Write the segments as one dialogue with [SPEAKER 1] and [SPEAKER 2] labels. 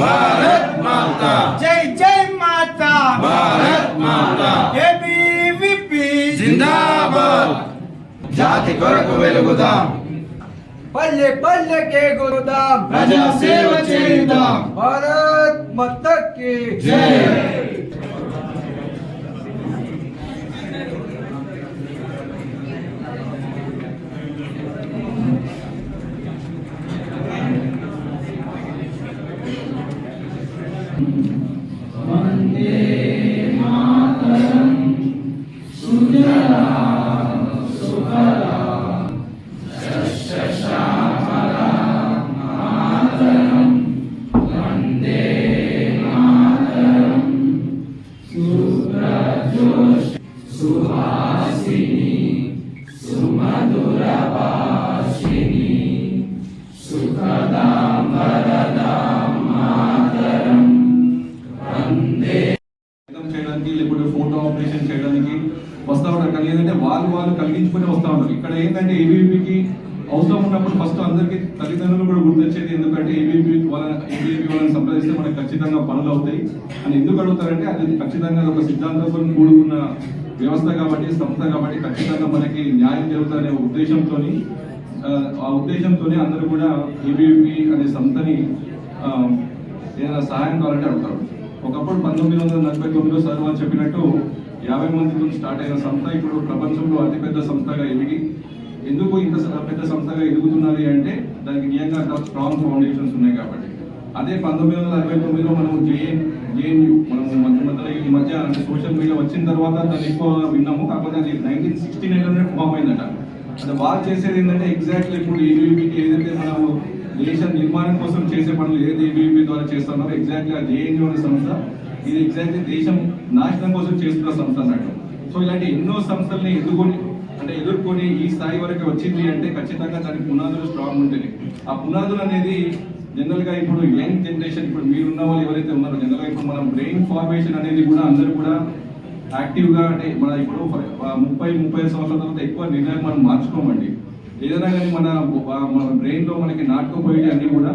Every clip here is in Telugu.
[SPEAKER 1] భారత్ మాతా.
[SPEAKER 2] జై జై మాతా.
[SPEAKER 1] భారత్ మాతా.
[SPEAKER 2] ఏబీవీపీ.
[SPEAKER 1] జిందాబాద్. జాతి కొరకు వెలుగుదాం.
[SPEAKER 3] పల్లె పల్లెకే గురుదాం
[SPEAKER 1] ప్రజా సేవ చేద్దాం
[SPEAKER 3] భారత్ మత్తకి
[SPEAKER 1] జై.
[SPEAKER 4] ప్రయత్నం చేయడానికి లేకపోతే ఫోటో ఆపరేషన్ చేయడానికి వస్తూ ఉంటారు. కానీ ఏంటంటే వాళ్ళు వాళ్ళు కలిగించుకొని వస్తూ ఉంటారు. ఇక్కడ ఏంటంటే ఏబీపీకి అవసరం ఉన్నప్పుడు ఫస్ట్ అందరికీ తల్లిదండ్రులు కూడా గుర్తొచ్చేది. ఎందుకంటే ఏబీపీ వాళ్ళ ఏబీపీ వాళ్ళని సంప్రదిస్తే మనకి ఖచ్చితంగా పనులు అవుతాయి. అని ఎందుకు అడుగుతారంటే అది ఖచ్చితంగా ఒక సిద్ధాంతంతో కూడుకున్న వ్యవస్థ కాబట్టి సంస్థ కాబట్టి ఖచ్చితంగా మనకి న్యాయం జరుగుతుందనే ఉద్దేశంతో ఆ ఉద్దేశంతోనే అందరూ కూడా ఏబీపీ అనే సంస్థని ఏదైనా సహాయం కావాలంటే అడుగుతారు. ఒకప్పుడు పంతొమ్మిది వందల నలభై తొమ్మిదిలో సార్ వాళ్ళు చెప్పినట్టు యాభై మందితో స్టార్ట్ అయిన సంస్థ ఇప్పుడు ప్రపంచంలో అతిపెద్ద సంస్థగా ఎదిగి ఎందుకు ఇంత పెద్ద సంస్థగా ఎదుగుతున్నది అంటే దానికి నిజంగా స్ట్రాంగ్ ఫౌండేషన్స్ ఉన్నాయి కాబట్టి. అదే పంతొమ్మిది వందల అరవై తొమ్మిదిలో మనం జేఎన్ జేఎన్యు మనము మధ్య మధ్యలో ఈ మధ్య అంటే సోషల్ మీడియా వచ్చిన తర్వాత దాన్ని ఎక్కువ విన్నాము. కాకపోతే అది నైన్టీన్ సిక్స్టీ నైన్లోనే ఫామ్ అయిందట అది వాళ్ళు చేసేది ఏంటంటే ఎగ్జాక్ట్లీ ఇప్పుడు ఏబీపీకి ఏదైతే మనము దేశ నిర్మాణం కోసం చేసే పనులు ఏది ఏబీపీ ద్వారా చేస్తున్నారో ఎగ్జాక్ట్లీ ఆ జేఎన్యూ అనే సంస్థ ఇది ఎగ్జాక్ట్లీ దేశం నాశనం కోసం చేస్తున్న సంస్థ అన్నట్టు. సో ఇలాంటి ఎన్నో సంస్థల్ని ఎదుర్కొని అంటే ఎదుర్కొని ఈ స్థాయి వరకు వచ్చింది అంటే ఖచ్చితంగా దానికి పునాదులు స్ట్రాంగ్ ఉంటుంది ఆ పునాదులు అనేది జనరల్గా ఇప్పుడు యంగ్ జనరేషన్ ఇప్పుడు మీరున్న వాళ్ళు ఎవరైతే ఉన్నారో జనరల్గా ఇప్పుడు మనం బ్రెయిన్ ఫార్మేషన్ అనేది కూడా అందరూ కూడా యాక్టివ్గా అంటే మన ఇప్పుడు ముప్పై ముప్పై సంవత్సరాల తర్వాత ఎక్కువ నిర్ణయం మనం మార్చుకోమండి. ఏదైనా కానీ మన మన బ్రెయిన్లో మనకి నాటుకోపోయేవి అన్నీ కూడా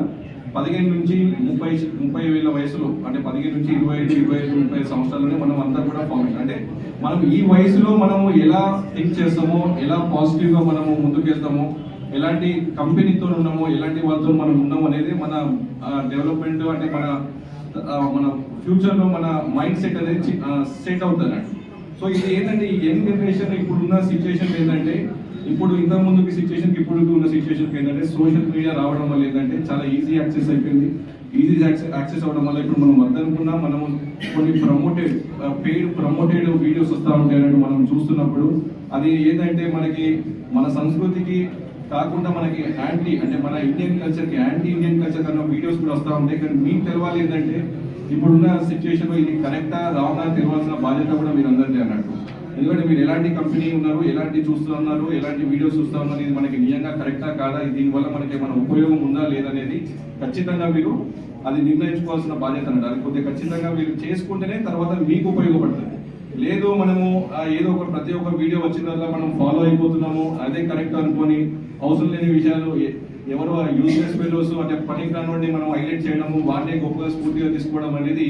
[SPEAKER 4] పదిహేను నుంచి ముప్పై ముప్పై వేల వయసులో అంటే పదిహేను నుంచి ఇరవై ఐదు ఇరవై ఐదు ముప్పై సంవత్సరాలనే మనం అంతా కూడా ఫార్మేషన్ అంటే మనం ఈ వయసులో మనము ఎలా థింక్ చేస్తామో ఎలా పాజిటివ్గా మనము ముందుకెళ్తామో ఎలాంటి కంపెనీతో ఉన్నామో ఎలాంటి వాళ్ళతో మనం ఉన్నాము అనేది మన డెవలప్మెంట్ అంటే మన మన ఫ్యూచర్లో మన మైండ్ సెట్ అనేది సెట్ అవుతుంది సో ఇది ఏంటంటే ఈ యంగ్ జనరేషన్ ఇప్పుడున్న సిచ్యువేషన్ ఏంటంటే ఇప్పుడు ఇంతకుముందు ముందుకి సిచ్యువేషన్ ఇప్పుడు ఉన్న సిచ్యువేషన్కి ఏంటంటే సోషల్ మీడియా రావడం వల్ల ఏంటంటే చాలా ఈజీ యాక్సెస్ అయిపోయింది. ఈజీ యాక్సెస్ అవ్వడం వల్ల ఇప్పుడు మనం వద్దనుకున్నా మనము కొన్ని ప్రమోటెడ్ పెయిడ్ ప్రమోటెడ్ వీడియోస్ వస్తూ ఉంటాయి అన్నట్టు మనం చూస్తున్నప్పుడు అది ఏంటంటే మనకి మన సంస్కృతికి కాకుండా మనకి యాంటీ అంటే మన ఇండియన్ కల్చర్కి యాంటీ ఇండియన్ కల్చర్ కన్నా వీడియోస్ కూడా వస్తూ ఉంటాయి. కానీ మీకు తెలవాలి ఏంటంటే ఇప్పుడున్న సిచ్యువేషన్లో ఇది కరెక్టా రావనా తెలవాల్సిన బాధ్యత కూడా మీరు అన్నట్టు. ఎందుకంటే మీరు ఎలాంటి కంపెనీ ఉన్నారు ఎలాంటి చూస్తూ ఉన్నారు ఎలాంటి వీడియోస్ చూస్తూ ఉన్నారు ఇది మనకి నిజంగా కరెక్టా కాదా దీనివల్ల మనకి ఏమైనా ఉపయోగం ఉందా లేదనేది ఖచ్చితంగా మీరు అది నిర్ణయించుకోవాల్సిన బాధ్యత అన్నట్టు అది కొద్దిగా ఖచ్చితంగా మీరు చేసుకుంటేనే తర్వాత మీకు ఉపయోగపడుతుంది. లేదు మనము ఏదో ఒక ప్రతి ఒక్క వీడియో వచ్చిన మనం ఫాలో అయిపోతున్నాము అదే కరెక్ట్ అనుకొని అవసరం లేని విషయాలు ఎవరు యూనివర్స్ ఫెలోస్ అంటే పని కానివ్వండి మనం హైలైట్ చేయడము వాటిని గొప్పగా స్ఫూర్తిగా తీసుకోవడం అనేది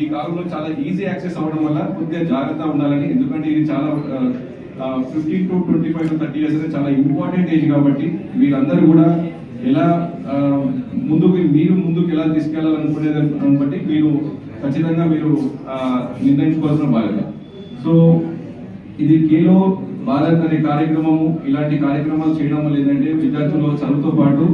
[SPEAKER 4] ఈ కాలంలో చాలా ఈజీ యాక్సెస్ అవ్వడం వల్ల కొద్దిగా జాగ్రత్త ఉండాలని. ఎందుకంటే ఇది చాలా fifteen to twenty five to thirty years అనేది చాలా ఇంపార్టెంట్ ఏజ్ కాబట్టి మీరందరూ కూడా ఎలా ముందుకు మీరు ముందుకు ఎలా తీసుకెళ్ళాలనుకునే దాన్ని బట్టి మీరు ఖచ్చితంగా మీరు నిర్ణయించుకోవాల్సిన బాధ్యత. సో ఇది కేలో భారత్ అనే కార్యక్రమము ఇలాంటి కార్యక్రమాలు చేయడం వల్ల ఏంటంటే విద్యార్థులు చదువుతో పాటు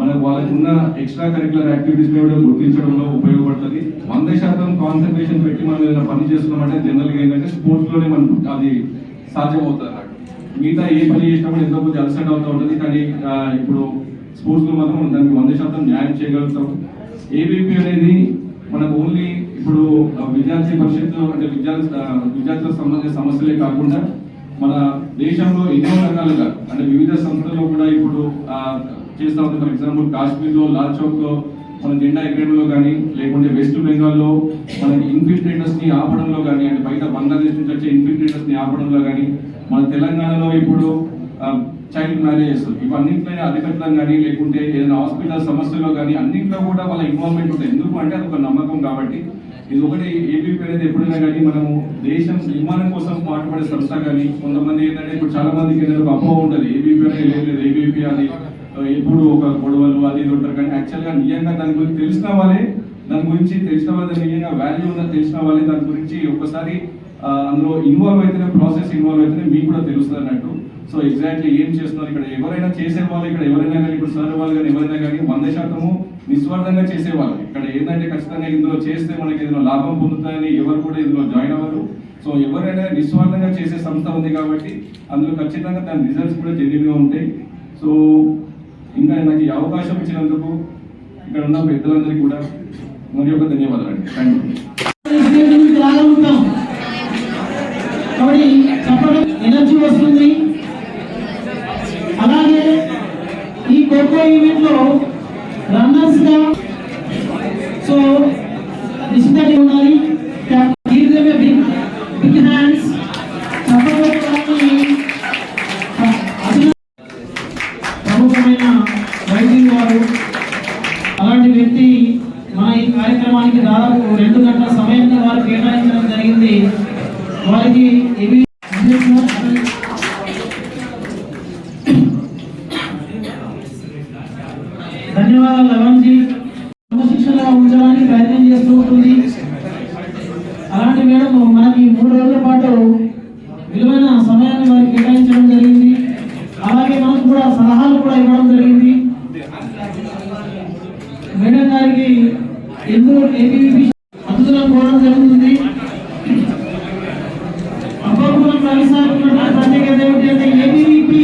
[SPEAKER 4] మనకు వాళ్ళకు ఉన్న ఎక్స్ట్రా కరికులర్ యాక్టివిటీస్ కూడా గుర్తించడంలో ఉపయోగపడుతుంది. వంద శాతం కాన్సన్ట్రేషన్ పెట్టి మనం ఏదైనా పని చేస్తున్నామంటే జనరల్గా ఏంటంటే స్పోర్ట్స్లోనే మనం అది సాధ్యమవుతుంది అన్నట్టు మిగతా ఏ పని చేసినప్పుడు ఎంతో కొద్ది అలసట అవుతూ ఉంటుంది. కానీ ఇప్పుడు స్పోర్ట్స్లో మాత్రం మనం దానికి వంద శాతం న్యాయం చేయగలుగుతాం. ఏబీపీ అనేది మనకు ఓన్లీ ఇప్పుడు ఆ, విద్యార్థి పరిషత్ అంటే విద్యార్థి విద్యార్థులకు సంబంధించిన సమస్యలే కాకుండా మన దేశంలో ఎన్నో రకాలుగా అంటే వివిధ సంస్థల్లో కూడా ఇప్పుడు చేస్తూ ఉంది. ఫర్ ఎగ్జాంపుల్ కాశ్మీర్లో లాల్ చౌక్లో మన జెండా ఎగరేయడంలో కానీ లేకుంటే వెస్ట్ బెంగాల్లో మన ఇన్ఫిల్ట్రేటర్స్ని ఆపడంలో కానీ అంటే బయట బంగ్లాదేశ్ నుంచి వచ్చే ఇన్ఫిల్ట్రేటర్స్ని ఆపడంలో కానీ మన తెలంగాణలో ఇప్పుడు చైల్డ్ మ్యారేజెస్ ఇవన్నింటిలో అరికట్టడం కానీ లేకుంటే ఏదైనా హాస్పిటల్ సమస్యలో కానీ అన్నింటిలో కూడా వాళ్ళ ఇన్వాల్వ్మెంట్ ఉంటుంది. ఎందుకు అంటే అది ఒక నమ్మకం కాబట్టి ఇది ఒకటి ఏబీపీ అనేది ఎప్పుడైనా కానీ మనము దేశం నిర్మాణం కోసం మాట్లాడే సంస్థ కానీ కొంతమంది ఏంటంటే ఇప్పుడు చాలా మందికి ఏంటంటే అపోహ ఉంటుంది. ఏబీపీ అనేది లేదు లేదు ఏబీపీ ఎప్పుడు ఒక గొడవలు అది ఇది ఉంటారు. కానీ యాక్చువల్గా నిజంగా దాని గురించి తెలిసిన వాళ్ళే దాని గురించి తెలిసిన వాళ్ళ నిజంగా వాల్యూ ఉందని తెలిసిన వాళ్ళే దాని గురించి ఒకసారి అందులో ఇన్వాల్వ్ అయితేనే ప్రాసెస్ ఇన్వాల్వ్ అయితేనే మీకు కూడా తెలుస్తుంది అన్నట్టు. సో ఎగ్జాక్ట్లీ ఏం చేస్తున్నారు? ఇక్కడ ఎవరైనా చేసే వాళ్ళు ఇక్కడ ఎవరైనా కానీ ఇప్పుడు సార్ వాళ్ళు కానీ ఎవరైనా కానీ వంద శాతము నిస్వార్థంగా చేసేవాళ్ళు. ఇక్కడ ఏంటంటే ఖచ్చితంగా ఇందులో చేస్తే మనకి ఏదైనా లాభం పొందుతాయని ఎవరు కూడా ఇందులో జాయిన్ అవ్వరు. సో ఎవరైనా నిస్వార్థంగా చేసే సంస్థ ఉంది కాబట్టి అందులో ఖచ్చితంగా దాని రిజల్ట్స్ కూడా జెన్యున్గా ఉంటాయి. సో ఇంకా నాకు ఈ అవకాశం ఇచ్చినందుకు ఇక్కడ ఉన్న పెద్దలందరికీ కూడా మరి ఒక ధన్యవాదాలు అండి. థ్యాంక్ యూ
[SPEAKER 5] ఎనర్జీ వస్తుంది. అలాగే ఈ కోకో ఈవెంట్లో Hızlı चौबीस साल की नोटिस भरने के देते ये भी वीपी